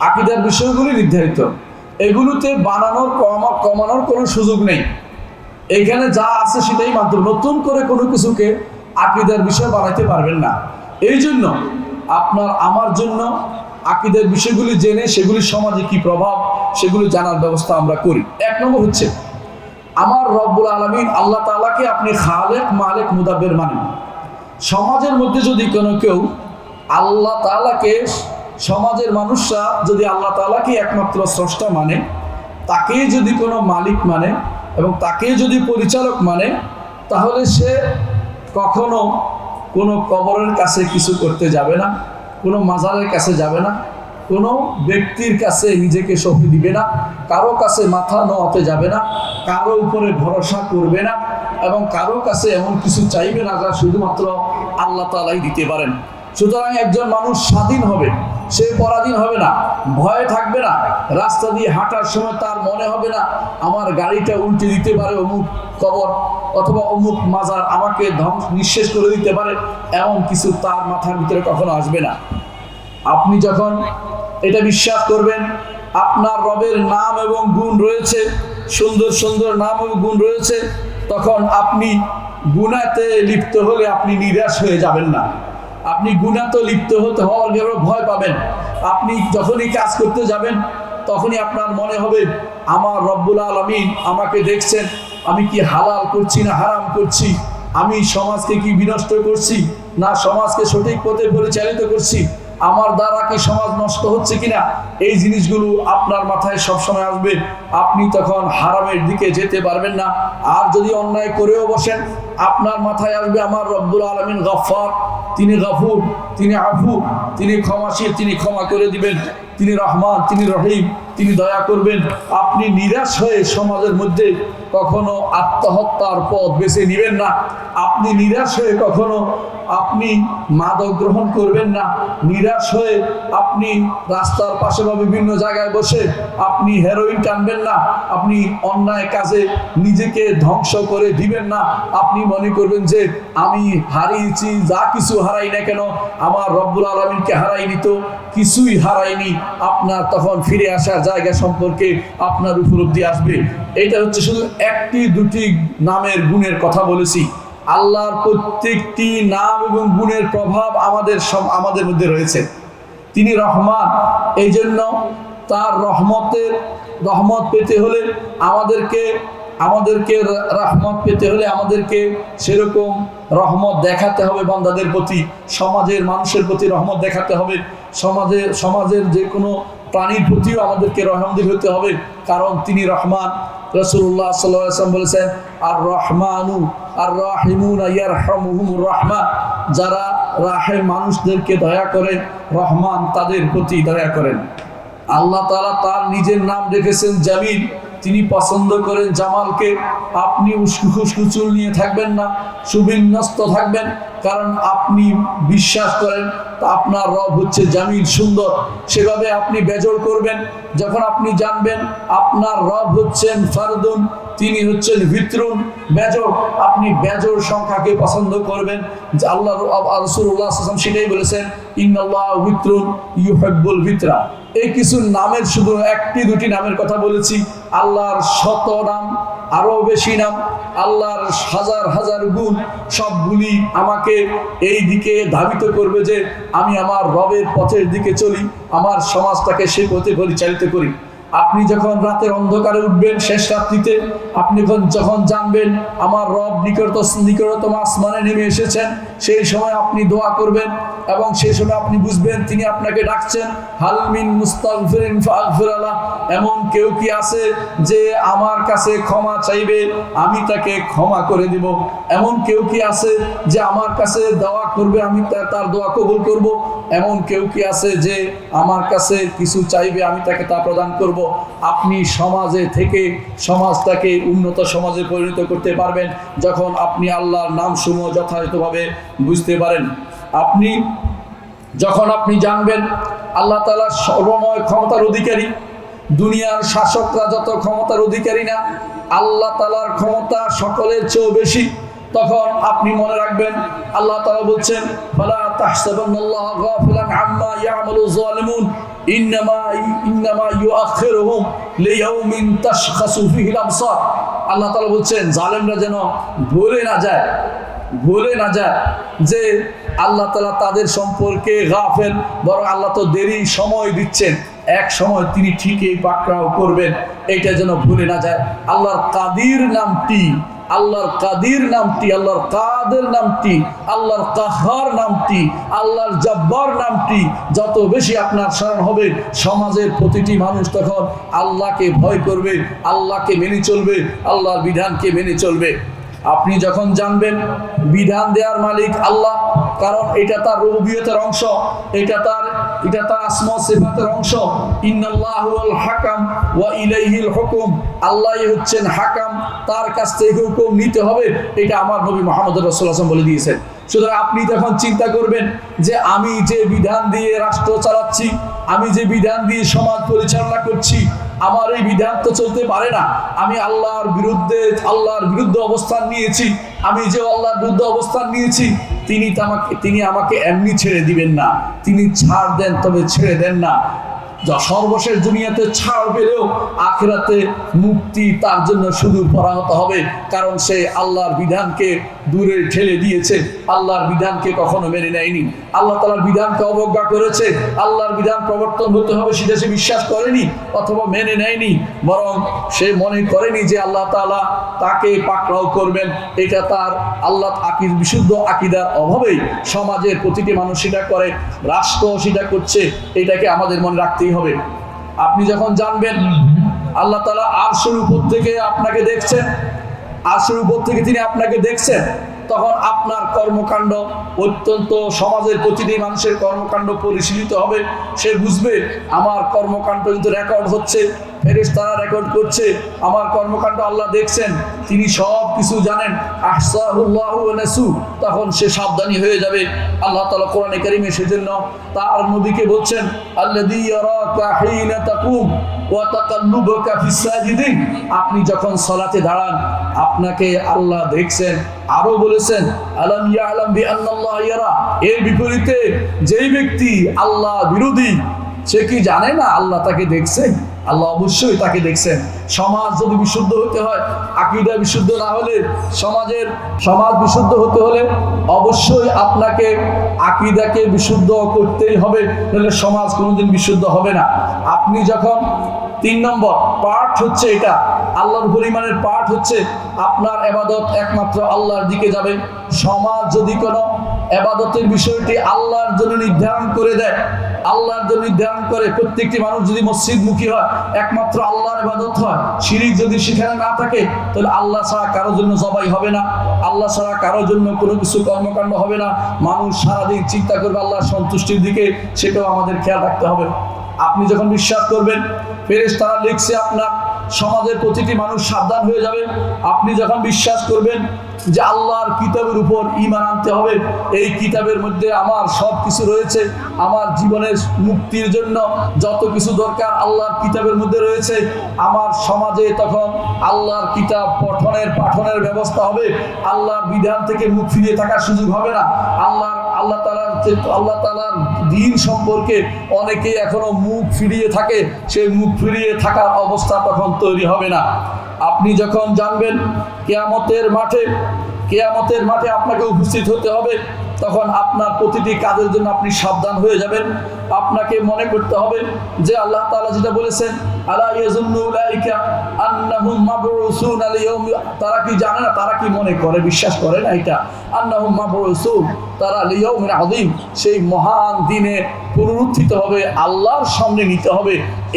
আকিদার বিষয়গুলি নির্ধারিত। এগুলোতে বানানোর, কমা, কমানোর কোনো সুযোগ নেই। এইখানে যা আছে সেটাই মাত্র। নতুন করে কোনো কিছুকে আকিদার বিষয় বানাইতে পারবেন না। এই জন্য আপনার, আমার জন্য আকিদের বিষয়গুলি জেনে সেগুলি সমাজে কি প্রভাব, সেগুলি জানার ব্যবস্থা আমরা করি। এক নম্বর হচ্ছে, আমার রব্বুল আলমিন আল্লাহ তালাকে আপনি খালেক মালেক মুদাব্বের মানেন। সমাজের মধ্যে যদি কোনো কেউ আল্লাহ তালাকে সমাজের মানুষরা যদি আল্লাহ তালাকে একমাত্র স্রষ্টা মানে তাকেই যদি কোনো মালিক মানে এবং তাকেই যদি পরিচালক মানে তাহলে সে কখনো কোনো কবরের কাছে কিছু করতে যাবে না, কোনো মাজারের কাছে যাবে না, কোনো ব্যক্তির কাছে নিজেকে সঁপে দিবে না, কারও কাছে মাথা নোয়াতে যাবে না, কারও উপরে ভরসা করবে না এবং কারও কাছে এমন কিছু চাইবে না যা শুধুমাত্র আল্লাহ তালাই দিতে পারেন। সুতরাং একজন মানুষ স্বাধীন হবে। সে পরাধীন হবে না, ভয়ে থাকবে না, রাস্তা দিয়ে হাঁটার সময় তার মনে হবে না, আমার গাড়িটা উল্টে দিতে পারে অমুক কবর অথবা অমুক মাজার, আমাকে ধ্বংস নিঃশেষ করে দিতে পারে, এমন কিছু তার মাথার ভিতরে কখনো আসবে না। আপনি যখন এটা বিশ্বাস করবেন, আপনার রবের নাম এবং গুণ রয়েছে, সুন্দর সুন্দর নাম এবং গুণ রয়েছে, তখন আপনি গুণাতে লিপ্ত হলে আপনি নিরাশ হয়ে যাবেন না। আপনি গুণাতে লিপ্ত হতে হওয়ার ভয় পাবেন। আপনি যখনই কাজ করতে যাবেন, তখনই আপনার মনে হবে, আমার রব্বুল আলমিন আমাকে দেখছেন, আমি কি হালাল করছি না হারাম করছি? আমি সমাজকে কি বিনষ্ট করছি? না সমাজকে সঠিক পথে পরিচালিত করছি? আমার দ্বারা কি সমাজ নষ্ট হচ্ছে কিনা? এই জিনিসগুলো আপনার মাথায় সবসময় আসবে। আপনি তখন হারামের দিকে যেতে পারবেন না। আর যদি অন্যায় করেও বসেন আপনার মাথায় আসবে আমার রব্বুল আলমিন গফার তিনি গফুর, তিনি আফু তিনি ক্ষমাশীল, তিনি ক্ষমা করে দিবেন। তিনি রহমান, তিনি রহিম, তিনি দয়া করবেন। আপনি নিরাশ হয়ে সমাজের মধ্যে কখনো আত্মহত্যার পথ বেছে নেবেন না। আপনি নিরাশ হয়ে কখনো আপনি মাদক গ্রহণ করবেন না। নিরাশ হয়ে আপনি রাস্তার পাশে বা বিভিন্ন জায়গায় বসে আপনি হেরোইন টানবেন না। আপনি অন্যায় কাজে নিজেকে ধ্বংস করে দিবেন না। আপনি মনে করবেন যে আমি হারিয়েছি, যা কিছু হারাই না কেন, আমার রব্বুল আলমিনকে হারাইনি তো কিছুই হারাইনি আপনার তখন ফিরে আসার জায়গা সম্পর্কে আপনার উপলব্ধি আসবে। এটা হচ্ছে শুধু একটি, দুটি নামের গুণের কথা বলেছি। আল্লাহর প্রত্যেকটি নাম এবং গুণের প্রভাব আমাদের আমাদের মধ্যে রয়েছে। তিনি রহমান এই জন্য তার রহমতের রহমত পেতে হলে আমাদেরকে আমাদেরকে রহমত পেতে হলে আমাদেরকে সেরকম রহমত দেখাতে হবে বান্দাদের প্রতি, সমাজের মানুষের প্রতি রহমত দেখাতে হবে সমাজের সমাজের যে কোনো প্রাণীর প্রতিও আমাদেরকে রহমদিল হতে হবে, কারণ তিনি রহমান। রসুল্লাহ সাল্লাম বলেছেন আর রহমানু আর রাহিমুন ইয়ারহামুহুমুর রহমান। যারা রাহে মানুষদেরকে দয়া করেন, রহমান তাদের প্রতি দয়া করেন। আল্লাহ তাআলা তার নিজের নাম রেখেছেন জামিল। তিনি পছন্দ করেন জামালকে। আপনি উস্কু চুল নিয়ে থাকবেন না সুবিন্যস্ত থাকবেন। কারণ আপনি বিশ্বাস করেন, আপনার রব হচ্ছে জামিল সুন্দর। সেভাবে আপনি বেজর করবেন, যখন আপনি জানবেন আপনার রব হচ্ছেন ফারদুন, তিনি হচ্ছেন ভিতরুন বেজর আপনি বেজর সংখ্যাকে পছন্দ করবেন। যে আল্লাহ রসুল্লাহ সেটাই বলেছেন, ইন্নাল্লাহ ভিতরুন ইউহেব্বুল ভিতরা এই কিছু নামের শুধু একটি দুটি নামের কথা বলেছি, আল্লাহর শত নাম আরও বেশি নাম, আল্লাহর হাজার হাজার গুণ, সবগুলি আমাকে এই দিকে ধাবিত করবে যে আমি আমার রবের পথের দিকে চলি, আমার সমাজটাকে সে পথে পরিচালিত করি। আপনি যখন রাতের অন্ধকারে উঠবেন শেষ রাত্রিতে, আপনি যখন জানবেন আমার রব নিকট নিকটতম আসমানে নেমে এসেছেন, সেই সময় আপনি দোয়া করবেন এবং সেই সময় আপনি বুঝবেন তিনি আপনাকে ডাকছেন হালমিন ফাগফিরালাহ এমন কেউ কি আছে যে আমার কাছে ক্ষমা চাইবে, আমি তাকে ক্ষমা করে দিব? এমন কেউ কি আছে যে আমার কাছে দোয়া করবে, আমি তার দোয়া কবুল করব? এমন কেউ কি আছে যে আমার কাছে কিছু চাইবে, আমি তাকে তা প্রদান করব? আপনি সমাজে থেকে সমাজটাকে উন্নত সমাজে পরিণত করতে পারবেন যখন আপনি আল্লাহর নাম সমূহ যথাযথভাবে বুঝতে পারেন। আপনি যখন আপনি জানবেন আল্লাহ তালা সর্বময় ক্ষমতার অধিকারী, দুনিয়ার শাসকরা যত ক্ষমতার অধিকারী না, আল্লাহ তালার ক্ষমতা সকলের চেয়েও বেশি। তখন আপনি মনে রাখবেন, আল্লাহ তাআলা বলছেন ফালা তাহসাবান্নাল্লাহ গাফিলান আম্মা ইয়ামালু যালিমুন, ইন্নামা ইন্নামা ইউআখিরুহুম লিয়াউমিন তাশখাসু ফিহিল আবসার। আল্লাহ তাআলা বলছেন, জালেমরা যেন ভুলে না যায়, ভুলে না যায় যে আল্লাহ তালা তাদের সম্পর্কে গাফেল, বরং আল্লাহ তো দেরি সময় দিচ্ছেন, এক সময় তিনি ঠিকই পাকড়াও করবেন এটা যেন ভুলে না যায়। আল্লাহর কাদির নামটি আল্লাহর কাদির নামটি, আল্লাহর কাদের নামটি, আল্লাহর কাহার নামটি, আল্লাহর জব্বার নামটি, যত বেশি আপনার স্মরণ হবে, সমাজের প্রতিটি মানুষ তখন আল্লাহকে ভয় করবে, আল্লাহকে মেনে চলবে, আল্লাহর বিধানকে মেনে চলবে। আপনি যখন জানবেন বিধান দেওয়ার মালিক আল্লাহ, কারণ এটা তার রবিয়তের অংশ, এটা তার এটা তার আসমা সিফাতের অংশ। ইন্নাল্লাহু আল হাকাম ওয়া ইলাইহিল হুকুম আল্লাহই হচ্ছেন হাকাম, তার কাছ থেকে হুকুম নিতে হবে, এটা আমার নবী মুহাম্মদ রাসূলুল্লাহ বলে দিয়েছেন। সুতরাং আপনি তখন চিন্তা করবেন যে আমি যে বিধান দিয়ে রাষ্ট্র চালাচ্ছি, আমি যে বিধান দিয়ে সমাজ পরিচালনা করছি, আমার এই বিধান তো চলতে পারে না। আমি আল্লাহর বিরুদ্ধে আল্লাহর বিরুদ্ধে অবস্থান নিয়েছি, আমি যে আল্লাহর বিরুদ্ধে অবস্থান নিয়েছি, তিনি তো আমাকে, তিনি আমাকে এমনি ছেড়ে দিবেন না। তিনি ছাড় দেন, তবে ছেড়ে দেন না। যা সর্বশেষ দুনিয়াতে ছাড় পেলেও আখেরাতে মুক্তি তার জন্য শুধু পরাহত হবে, কারণ সে আল্লাহর বিধানকে দূরে ঠেলে দিয়েছে। আল্লাহর বিধানকে কখনো মেনে নেয়নি। আল্লাহ তালার বিধানকে অবজ্ঞা করেছে। আল্লাহর বিধান প্রবর্তন হতে হবে সেটা সে বিশ্বাস করেনি অথবা মেনে নেয়নি। বরং সে মনে করেনি যে আল্লাহ তালা তাকে পাকড়াও করবেন। এটা তার আল্লাহ আকির বিশুদ্ধ আকিদার অভাবেই সমাজের প্রতিটি মানুষ সেটা করে রাষ্ট্র সেটা করছে। এটাকে আমাদের মনে রাখতেই হবে। আপনি যখন জানবেন, আল্লাহ তালা আরশের উপর থেকে আপনাকে দেখছেন, আরশের উপর থেকে তিনি আপনাকে দেখছেন, তখন আপনার কর্মকাণ্ড অত্যন্ত সমাজের প্রতিটি মানুষের কর্মকাণ্ড পরিশীলিত হবে। সে বুঝবে, আমার কর্মকাণ্ড কিন্তু রেকর্ড হচ্ছে। ফেরেস তারা রেকর্ড করছে, আমার কর্মকাণ্ড আল্লাহ দেখছেন, তিনি সব কিছু জানেন নাসু, তখন সে সাবধানী হয়ে যাবে। আল্লাহ তাআলা কোরআনে কারিমে সেজন্য তার নবীকে বলছেন আপনি যখন সালাতে দাঁড়ান, আপনাকে আল্লাহ দেখছেন, আরও বলেছেন, আলাম ইয়ালাম বিআন্নাল্লাহ ইয়ারা? এর বিপরীতে, যেই ব্যক্তি আল্লাহ বিরোধী, সে কি জানে না আল্লাহ তাকে দেখছেন আল্লাহ অবশ্যই তাকে দেখছেন। সমাজ যদি বিশুদ্ধ হতে হয়, আকিদা বিশুদ্ধ না হলে, সমাজের সমাজ বিশুদ্ধ হতে হলে অবশ্যই আপনাকে আকিদাকে বিশুদ্ধ করতেই হবে, নাহলে সমাজ কোনোদিন বিশুদ্ধ হবে না। আপনি যখন তিন নম্বর পার্ট হচ্ছে এটা, আল্লাহর পরিমাণের পার্ট হচ্ছে, আপনার এবাদত একমাত্র আল্লাহর দিকে যাবে। সমাজ যদি কোনো এবাদতের বিষয়টি আল্লাহর জন্য নির্ধারণ করে দেয়। আল্লাহর জন্য নির্ধারণ করে। প্রত্যেকটি মানুষ যদি মসজিদমুখী হয়, একমাত্র আল্লাহর ইবাদত হয়, শিরিক যদি সেখানে না থাকে, তাহলে আল্লাহ ছাড়া কারোর জন্য জবাই হবে না। আল্লাহ ছাড়া কারোর জন্য কোনো কিছু কর্মকাণ্ড হবে না। মানুষ সারাদিন চিন্তা করবে আল্লাহর সন্তুষ্টির দিকে, সেটাও আমাদের খেয়াল রাখতে হবে। আপনি যখন বিশ্বাস করবেন ফেরেস তারা লিখছে আপনার সমাজের প্রতিটি মানুষ সাবধান হয়ে যাবে। আপনি যখন বিশ্বাস করবেন যে আল্লাহর কিতাবের উপর ইমান আনতে হবে, এই কিতাবের মধ্যে আমার সব কিছু রয়েছে। আমার জীবনের মুক্তির জন্য যত কিছু দরকার আল্লাহর কিতাবের মধ্যে রয়েছে, আমার সমাজে তখন আল্লাহর কিতাব পঠনের, পাঠনের ব্যবস্থা হবে। আল্লাহর বিধান থেকে মুখ ফিরিয়ে থাকার সুযোগ হবে না। আল্লাহর, আল্লাহ তালার আল্লাহ তালার দিন সম্পর্কে অনেকেই এখনও মুখ ফিরিয়ে থাকে। সেই মুখ ফিরিয়ে থাকার অবস্থা তখন তৈরি হবে না। আপনি যখন জানবেন কেয়ামতের মাঠে কেয়ামতের মাঠে আপনাকে উপস্থিত হতে হবে, তখন আপনার প্রতিটি কাজের জন্য আপনি সাবধান হয়ে যাবেন। আপনাকে মনে করতে হবে যে আল্লাহ তালা যেটা বলেছেন আলা ইয়াজুন্নু উলাইকা আন্নাহুম মাবউসুন আলিয়াউম তারা কি জানে না? তারা কি মনে করে? বিশ্বাস করে না এটা? আন্নাহুম মাবউসুন, তারা লিয়াউমিন আযীম, সেই মহান দিনে পুনরুত্থিত হবে, আল্লাহর সামনে নিতে হবে।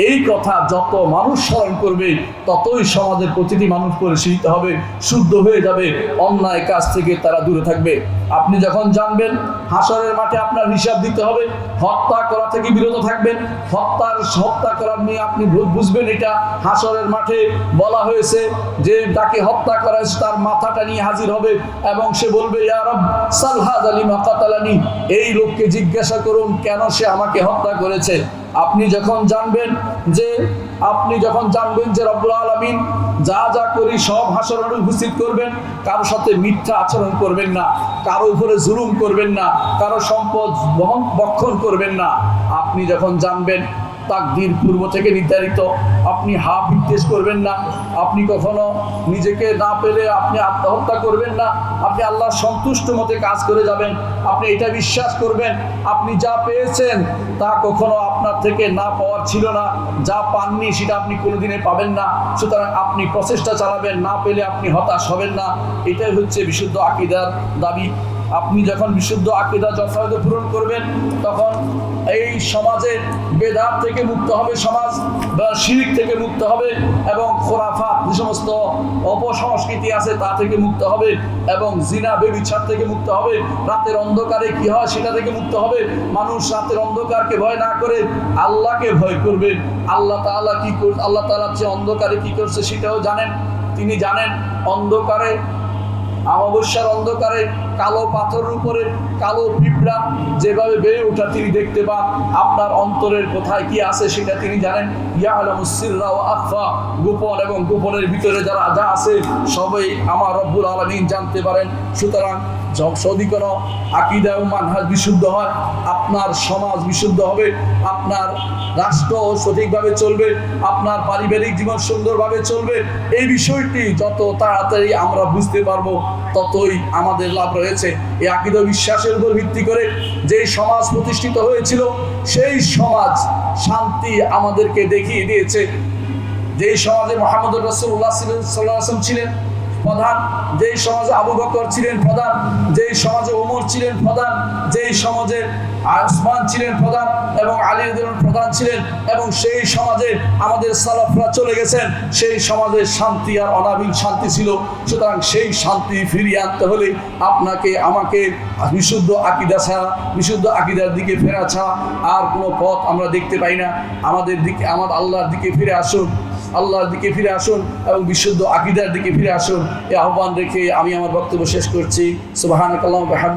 এই কথা যত মানুষ স্মরণ করবে, ততই সমাজের প্রতিটি মানুষ পরিশীলিত হবে, শুদ্ধ হয়ে যাবে, অন্যায় কাজ থেকে তারা দূরে থাকবে। আপনি যখন জানবেন, হাসরের মাঠে আপনার হিসাব দিতে হবে, হত্যা করা থেকে বিরত থাকবেন, হত্যার হত্যা করার নিয়ে আপনি বুঝবেন এটা হাসরের মাঠে বলা হয়েছে যে তাকে হত্যা করা হয়েছে তার মাথাটা নিয়ে হাজির হবে এবং সে বলবে, ইয়া রব সালহাদ আলী মাকাতালানি এই লোককে জিজ্ঞাসা করুন, কেন সে আমাকে হত্যা করেছে? আপনি যখন জানবেন যে, আপনি যখন জানবেন যে রব্বুল আলমিন যা যা করি সব হাসরের উপস্থিত করবেন, কারও সাথে মিথ্যা আচরণ করবেন না, কারও উপরে জুলুম করবেন না, কারও সম্পদ বহন, বক্ষণ করবেন না। আপনি যখন জানবেন তাকদির পূর্ব থেকে নির্ধারিত। আপনি হা বিদ্বেষ করবেন না। আপনি কখনো নিজেকে না পেলে আপনি আত্মহত্যা করবেন না। আপনি আল্লাহ সন্তুষ্ট মতে কাজ করে যাবেন। আপনি এটা বিশ্বাস করবেন, আপনি যা পেয়েছেন তা কখনো আপনার থেকে না পাওয়ার ছিল না। যা পাননি সেটা আপনি কোনোদিনে পাবেন না। সুতরাং আপনি প্রচেষ্টা চালাবেন, না পেলে আপনি হতাশ হবেন না। এটাই হচ্ছে বিশুদ্ধ আকিদার দাবি। আপনি যখন বিশুদ্ধ আকিদা যথাযথ পূরণ করবেন, তখন এই সমাজে বেদাত থেকে মুক্ত হবে সমাজ বা শিরিক থেকে মুক্ত হবে এবং খোরাফাত যে সমস্ত অপসংস্কৃতি আছে তা থেকে মুক্ত হবে এবং জিনা, বেবিচার থেকে মুক্ত হবে। রাতের অন্ধকারে কি হয় সেটা থেকে মুক্ত হবে। মানুষ রাতের অন্ধকারকে ভয় না করে আল্লাহকে ভয় করবে। আল্লাহ তাআলা কি কর, আল্লাহ তাআলা যে অন্ধকারে কি করছে সেটাও জানেন। তিনি জানেন অন্ধকারে, অমাবস্যার অন্ধকারে কালো পাথরের উপরে কালো পিঁপড়া যেভাবে বেড়ে ওঠা তিনি দেখতে পান, আপনার অন্তরের কোথায় কি আছে সেটা তিনি জানেন। আফা গোপন এবং গোপনের ভিতরে যারা যা আছে সবাই আমার রব্বুল আলমিন জানতে পারেন। সুতরাং যদি কোনো আকিদা ও মানহাজ বিশুদ্ধ হয়, আপনার সমাজ বিশুদ্ধ হবে, আপনার রাষ্ট্র সঠিকভাবে চলবে, আপনার পারিবারিক জীবন সুন্দরভাবে চলবে। এই বিষয়টি যত তাড়াতাড়ি আমরা বুঝতে পারব, ততই আমাদের লাভ রয়েছে। এই আকিদা বিশ্বাসের উপর ভিত্তি করে যেই সমাজ প্রতিষ্ঠিত হয়েছিল, সেই সমাজ শান্তি আমাদেরকে দেখিয়ে দিয়েছে। যেই সমাজে মোহাম্মদ রসুল্লাহ সাল্লাম ছিলেন প্রধান, যেই সমাজে আবু বকর ছিলেন প্রধান, যেই সমাজে ওমর ছিলেন প্রধান, যেই সমাজে আসমান ছিলেন প্রধান এবং আলী প্রধান ছিলেন এবং সেই সমাজে আমাদের সালাফরা চলে গেছেন, সেই সমাজে শান্তি আর অনাবিল শান্তি ছিল। সুতরাং সেই শান্তি ফিরিয়ে আনতে হলে আপনাকে, আমাকে বিশুদ্ধ আকিদা ছাড়া, বিশুদ্ধ আকিদার দিকে ফেরা ছাড়া আর কোনো পথ আমরা দেখতে পাই না। আমাদের দিকে, আমার আল্লাহর দিকে ফিরে আসুন। আল্লাহর দিকে ফিরে আসুন এবং বিশুদ্ধ আকিদার দিকে ফিরে আসুন। এই আহ্বান রেখে আমি আমার বক্তব্য শেষ করছি। সুবাহান